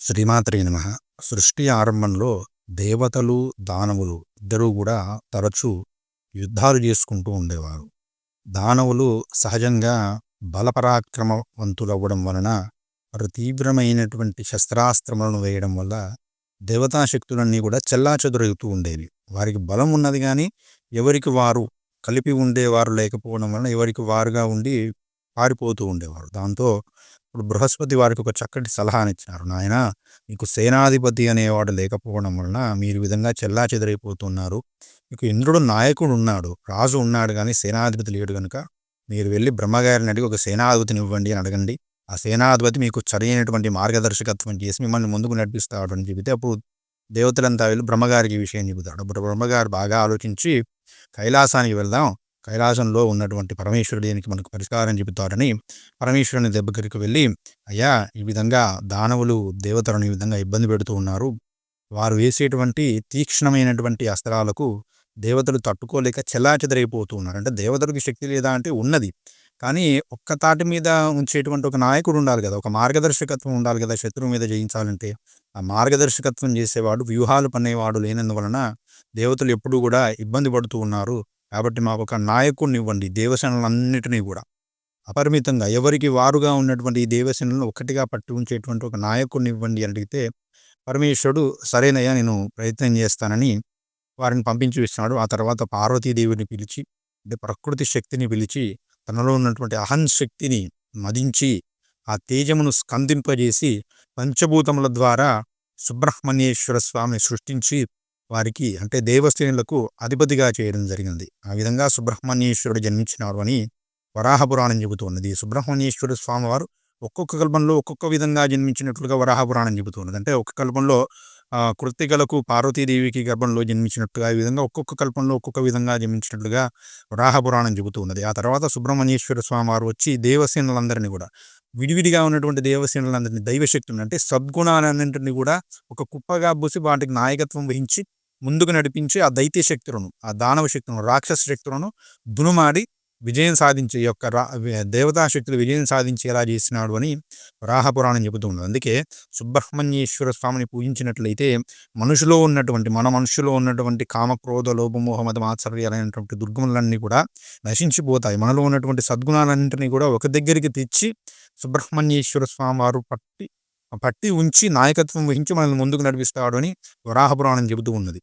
శ్రీమాత్రే నమ. సృష్టి ఆరంభంలో దేవతలు దానవులు ఇద్దరూ కూడా తరచూ యుద్ధాలు చేసుకుంటూ ఉండేవారు. దానవులు సహజంగా బలపరాక్రమవంతులవ్వడం వలన వారు తీవ్రమైనటువంటి శస్త్రాస్త్రములను వేయడం వల్ల దేవతా శక్తులన్నీ కూడా చెల్లాచెదురవుతూ ఉండేవి. వారికి బలం ఉన్నది కానీ ఎవరికి వారు కలిపి ఉండేవారు లేకపోవడం వలన ఎవరికి వారుగా ఉండి పారిపోతూ ఉండేవారు. దాంతో ఇప్పుడు బృహస్పతి వారికి ఒక చక్కటి సలహానిచ్చారు. నాయన మీకు సేనాధిపతి అనేవాడు లేకపోవడం వలన మీరు విధంగా చెల్లా చెదిరైపోతున్నారు. మీకు ఇంద్రుడు నాయకుడు ఉన్నాడు. రాజు ఉన్నాడు కానీ సేనాధిపతి లేడు కనుక మీరు వెళ్ళి బ్రహ్మగారిని అడిగి ఒక సేనాధిపతిని ఇవ్వండి అని అడగండి. ఆ సేనాధిపతి మీకు సరైనటువంటి మార్గదర్శకత్వం చేసి మిమ్మల్ని ముందుకు నడిపిస్తాడు అని చెబితే అప్పుడు దేవతలంతా వెళ్ళి బ్రహ్మగారికి ఈ విషయం చెబుతాడు అప్పుడు బ్రహ్మగారు బాగా ఆలోచించి కైలాసానికి వెళ్దాం. కైలాసంలో ఉన్నటువంటి పరమేశ్వరుడు దీనికి మనకు పరిష్కారం చెబుతాడని పరమేశ్వరుని దగ్గరికి వెళ్ళి అయ్యా ఈ విధంగా దానవులు దేవతలను ఈ విధంగా ఇబ్బంది పెడుతూ ఉన్నారు. వారు వేసేటువంటి తీక్ష్ణమైనటువంటి అస్త్రాలకు దేవతలు తట్టుకోలేక చెల్లాచెదరైపోతూ ఉన్నారు. అంటే దేవతలకు శక్తి లేదా అంటే ఉన్నది. కానీ ఒక్క తాటి మీద ఉంచేటువంటి ఒక నాయకుడు ఉండాలి కదా. ఒక మార్గదర్శకత్వం ఉండాలి కదా శత్రువు మీద జయించాలంటే. ఆ మార్గదర్శకత్వం చేసేవాడు వ్యూహాలు పనేవాడు లేనందువలన దేవతలు ఎప్పుడూ కూడా ఇబ్బంది పడుతూ ఉన్నారు. కాబట్టి మాకు ఒక నాయకుడిని ఇవ్వండి దేవసేనలన్నిటినీ కూడా. అపరిమితంగా ఎవరికి వారుగా ఉన్నటువంటి ఈ దేవసేనలను ఒకటిగా పట్టి ఉంచేటువంటి ఒక నాయకుడిని ఇవ్వండి అని అడిగితే పరమేశ్వరుడు సరేనయ్యా నేను ప్రయత్నం చేస్తానని వారిని పంపించి ఇస్తున్నాడు. ఆ తర్వాత పార్వతీదేవిని పిలిచి అంటే ప్రకృతి శక్తిని పిలిచి తనలో ఉన్నటువంటి అహం శక్తిని మదించి ఆ తేజమును స్కందింపజేసి పంచభూతముల ద్వారా సుబ్రహ్మణ్యేశ్వర స్వామిని సృష్టించి వారికి అంటే దేవశ్రేణులకు అధిపతిగా చేయడం జరిగింది. ఆ విధంగా సుబ్రహ్మణ్యేశ్వరుడు జన్మించినారు అని వరాహపురాణం చెబుతున్నది. సుబ్రహ్మణ్యేశ్వర స్వామివారు ఒక్కొక్క కల్పంలో ఒక్కొక్క విధంగా జన్మించినట్లుగా వరాహపురాణం చెబుతున్నది. అంటే ఒక కల్పంలో కృతికలకు పార్వతీదేవికి గర్భంలో జన్మించినట్టుగా ఈ విధంగా ఒక్కొక్క కల్పంలో ఒక్కొక్క విధంగా జన్మించినట్లుగా వరాహపురాణం చెబుతూ ఉన్నది ఆ తర్వాత సుబ్రహ్మణ్యేశ్వర స్వామి వారు వచ్చి దేవసేనులందరినీ కూడా విడివిడిగా ఉన్నటువంటి దేవసేనులందరినీ దైవశక్తులను అంటే సద్గుణాలన్నింటినీ కూడా ఒక కుప్పగా బూసి వాటికి నాయకత్వం వహించి ముందుకు నడిపించి ఆ దైత్య శక్తులను ఆ దానవ శక్తులను రాక్షస శక్తులను దునుమాడి విజయం సాధించే యొక్క రా దేవతా శక్తులు విజయం సాధించేలా చేసినాడు అని వరాహపురాణం చెబుతూ ఉన్నది. అందుకే సుబ్రహ్మణ్యేశ్వర స్వామిని పూజించినట్లయితే మనుషులో ఉన్నటువంటి మన మనుషులో ఉన్నటువంటి కామక్రోధ లోపమోహ మత మాత్సర్యాలైనటువంటి దుర్గములన్నీ కూడా నశించిపోతాయి. మనలో ఉన్నటువంటి సద్గుణాలన్నింటినీ కూడా ఒక దగ్గరికి తెచ్చి సుబ్రహ్మణ్యేశ్వర స్వామి వారు పట్టి పట్టి ఉంచి నాయకత్వం వహించి మనల్ని ముందుకు నడిపిస్తాడు అని వరాహపురాణం చెబుతూ ఉన్నది.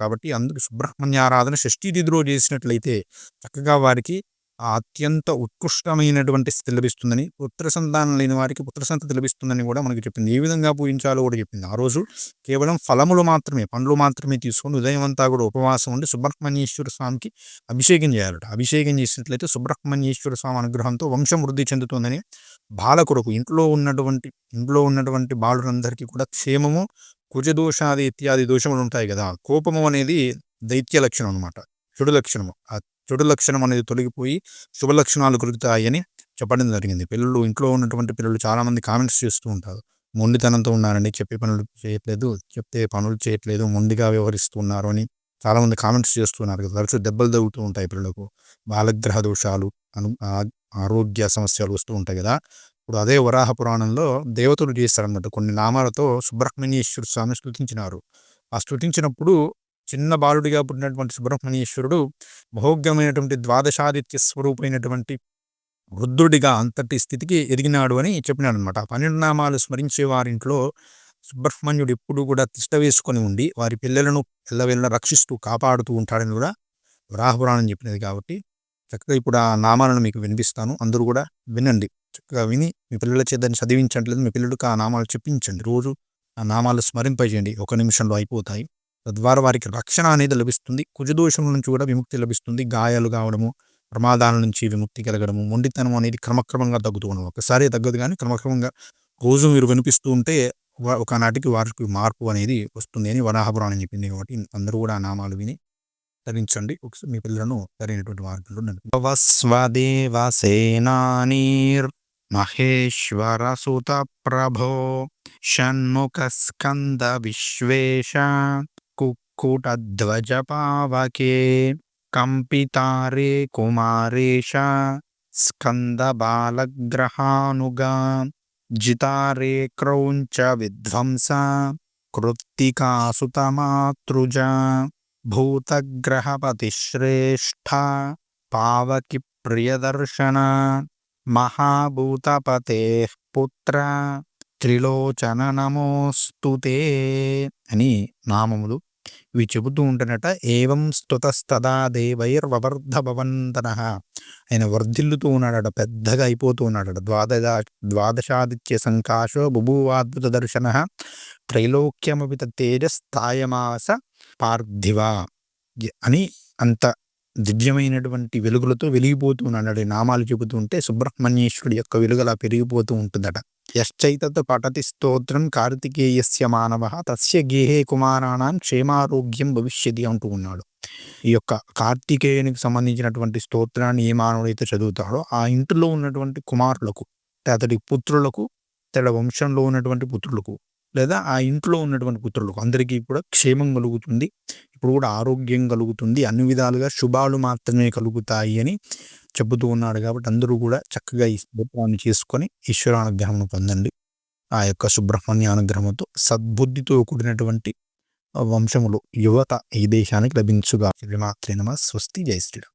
కాబట్టి అందుకు సుబ్రహ్మణ్యారాధన షష్ఠీ తిథిలో చేసినట్లయితే చక్కగా వారికి అత్యంత ఉత్కృష్టమైనటువంటి స్థితి లభిస్తుందని పుత్ర సంతానం లేని వారికి పుత్ర సంతతి లభిస్తుందని కూడా మనకి చెప్పింది. ఏ విధంగా పూజించాలో కూడా చెప్పింది. ఆ రోజు కేవలం ఫలములు మాత్రమే పండ్లు మాత్రమే తీసుకొని ఉదయం అంతా కూడా ఉపవాసం ఉండి సుబ్రహ్మణ్యేశ్వర స్వామికి అభిషేకం చేయాలట. అభిషేకం చేసినట్లయితే సుబ్రహ్మణ్యేశ్వర స్వామి అనుగ్రహంతో వంశం వృద్ధి చెందుతుందని బాల కొరకు ఇంట్లో ఉన్నటువంటి ఇంట్లో ఉన్నటువంటి బాలురందరికీ కూడా క్షేమము కుజదోషాది ఇత్యాది దోషములు ఉంటాయి కదా కోపము అనేది దైత్య లక్షణం అనమాట చెడు లక్షణము. ఆ చెడు లక్షణం అనేది తొలగిపోయి శుభ లక్షణాలు కలుగుతాయని చెప్పడం జరిగింది. పిల్లలు ఇంట్లో ఉన్నటువంటి పిల్లలు చాలామంది కామెంట్స్ చేస్తూ ఉంటారు. మొండితనంతో ఉన్నారని చెప్పే పనులు చేయట్లేదు చెప్తే పనులు చేయట్లేదు మొండిగా వ్యవహరిస్తున్నారు అని చాలామంది కామెంట్స్ చేస్తున్నారు కదా తరచూ దెబ్బలు తగ్గుతూ ఉంటాయి పిల్లలకు. బాలగ్రహ దోషాలు అను ఆరోగ్య సమస్యలు వస్తూ ఉంటాయి కదా ఇప్పుడు అదే వరాహ పురాణంలో దేవతలు చేస్తారన్నమాట. కొన్ని నామాలతో సుబ్రహ్మణ్యేశ్వర స్వామిని స్థుతించినారు ఆ స్థుతించినప్పుడు చిన్న బాలుడిగా పుట్టినటువంటి సుబ్రహ్మణ్యేశ్వరుడు మహోగ్యమైనటువంటి ద్వాదశాదిత్య స్వరూపమైనటువంటి వృద్ధుడిగా అంతటి స్థితికి ఎదిగినాడు అని చెప్పినాడు అనమాట పన్నెండు నామాలు స్మరించే వారింట్లో సుబ్రహ్మణ్యుడు ఎప్పుడు కూడా తిష్ట వేసుకొని ఉండి వారి పిల్లలను ఎల్లవెల్ల రక్షిస్తూ కాపాడుతూ ఉంటాడని కూడా వరాహపురాణం చెప్పినది కాబట్టి చక్కగా ఇప్పుడు ఆ నామాలను మీకు వినిపిస్తాను. అందరూ కూడా వినండి. చక్కగా విని మీ పిల్లల చేద్దని చదివించట్లేదు మీ పిల్లలకు ఆ నామాలు చెప్పించండి. రోజు ఆ నామాలు స్మరింపజేయండి. ఒక నిమిషంలో అయిపోతాయి. తద్వారా వారికి రక్షణ అనేది లభిస్తుంది. కుజదోషం నుంచి కూడా విముక్తి లభిస్తుంది. గాయాలు కావడము ప్రమాదాల నుంచి విముక్తి కలగడము మొండితనం అనేది క్రమక్రమంగా తగ్గుతూ ఉండడం. ఒకసారి తగ్గదు కానీ క్రమక్రమంగా రోజు మీరు వినిపిస్తూ ఉంటే ఒకనాటికి వారికి మార్పు అనేది వస్తుంది అని వరాహపురాణం చెప్పింది కాబట్టి అందరూ కూడా ఆ నామాలు విని ధరించండి. ఒకసారి మీ పిల్లలను సరైనటువంటి మార్గంలో సేనానీర్ మహేశ్వర సుత ప్రభో షణ్ముఖ స్కంద విశ్వేశ కుక్కుటధ్వజ పావకే కంపితారే కుమారేశ స్కంద బాలగ్రహానుగా జితారే మహాభూతపతే పుత్ర త్రిలోచన నమోస్తుతే అని నామములు ఇవి చెబుతూ ఉంటేనట ఏవం స్తుతస్తదా దేవైర్వవర్ధభవంతన ఆయన వర్ధిల్లుతూ ఉన్నాడట పెద్దగా అయిపోతూ ఉన్నాడట. ద్వాదశ ద్వాదశాదిత్య సంకాశో బుభూవాద్భుత దర్శన త్రైలోక్యమపిత తేజస్థాయమాస పార్థివ అని అంత దివ్యమైనటువంటి వెలుగులతో వెలిగిపోతూ ఉన్నాడు నామాలు చెబుతూ ఉంటే సుబ్రహ్మణ్యేశ్వరుడి యొక్క వెలుగలా పెరిగిపోతూ ఉంటుందట. యశ్చైతత్ పఠతి స్తోత్రం కార్తికేయస్య మానవ తస్య గేహే కుమారాణం క్షేమారోగ్యం భవిష్యతి అంటూ ఉన్నాడు. ఈ యొక్క కార్తికేయునికి సంబంధించినటువంటి స్తోత్రాన్ని ఏ మానవుడైతే చదువుతాడో ఆ ఇంటిలో ఉన్నటువంటి కుమారులకు అతడి పుత్రులకు అతడి వంశంలో ఉన్నటువంటి పుత్రులకు లేదా ఆ ఇంట్లో ఉన్నటువంటి పుత్రులకు. అందరికీ కూడా క్షేమం కలుగుతుంది. ఇప్పుడు కూడా ఆరోగ్యం కలుగుతుంది. అన్ని విధాలుగా శుభాలు మాత్రమే కలుగుతాయి అని చెబుతూ ఉన్నాడు కాబట్టి అందరూ కూడా చక్కగా ఈ స్తోత్రాన్ని చేసుకొని ఈశ్వరానుగ్రహం పొందండి. ఆ యొక్క సుబ్రహ్మణ్య అనుగ్రహంతో సద్బుద్ధితో కూడినటువంటి వంశములు యువత ఈ దేశానికి లభించుగా. మాత్రమే నమ. స్వస్తి. జై శ్రీరామ్.